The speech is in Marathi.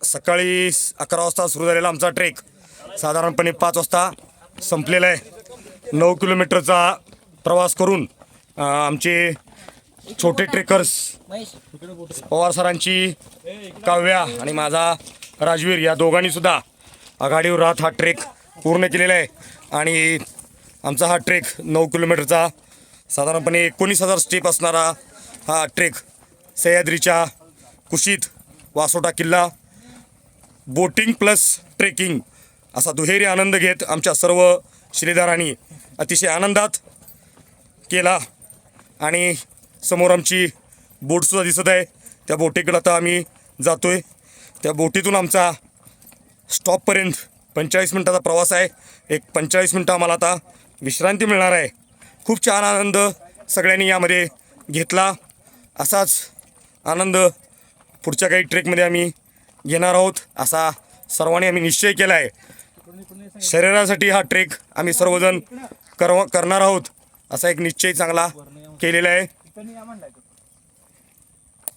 सकाळी अकरा वाजता सुरू झालेला आमचा ट्रेक साधारणपणे पाच वाजता संपलेला आहे. नऊ किलोमीटरचा प्रवास करून आमचे छोटे ट्रेकर्स पवार सरांची काव्या आणि माझा राजवीर या दोघांनीसुद्धा आघाडीवर राहत हा ट्रेक पूर्ण केलेला आहे. आणि आमचा हा ट्रेक नऊ किलोमीटरचा साधारणपणे एकोणीस हजार स्टेप असणारा हा ट्रेक सह्याद्रीच्या कुशीत वासोटा किल्ला बोटिंग प्लस ट्रेकिंग असा दुहेरी आनंद घेत आमच्या सर्व श्रीधारांनी अतिशय आनंदात केला. आणि समोर आमची बोटसुद्धा दिसत आहे. त्या बोटीकडे आता आम्ही जातो आहे त्या बोटीतून आमचा स्टॉपपर्यंत पंचेचाळीस मिनटाचा प्रवास आहे. एक पंचेचाळीस मिनटं आम्हाला आता विश्रांती मिळणार आहे. खूप छान आनंद सगळ्यांनी यामध्ये घेतला. असाच आनंद पुढच्या काही ट्रेकमध्ये आम्ही घेणार आहोत असा सर्वांनी आम्ही निश्चय केला आहे. शरीरासाठी हा ट्रेक आम्ही सर्वजण करव करणार आहोत असा एक निश्चय चांगला केलेला आहे.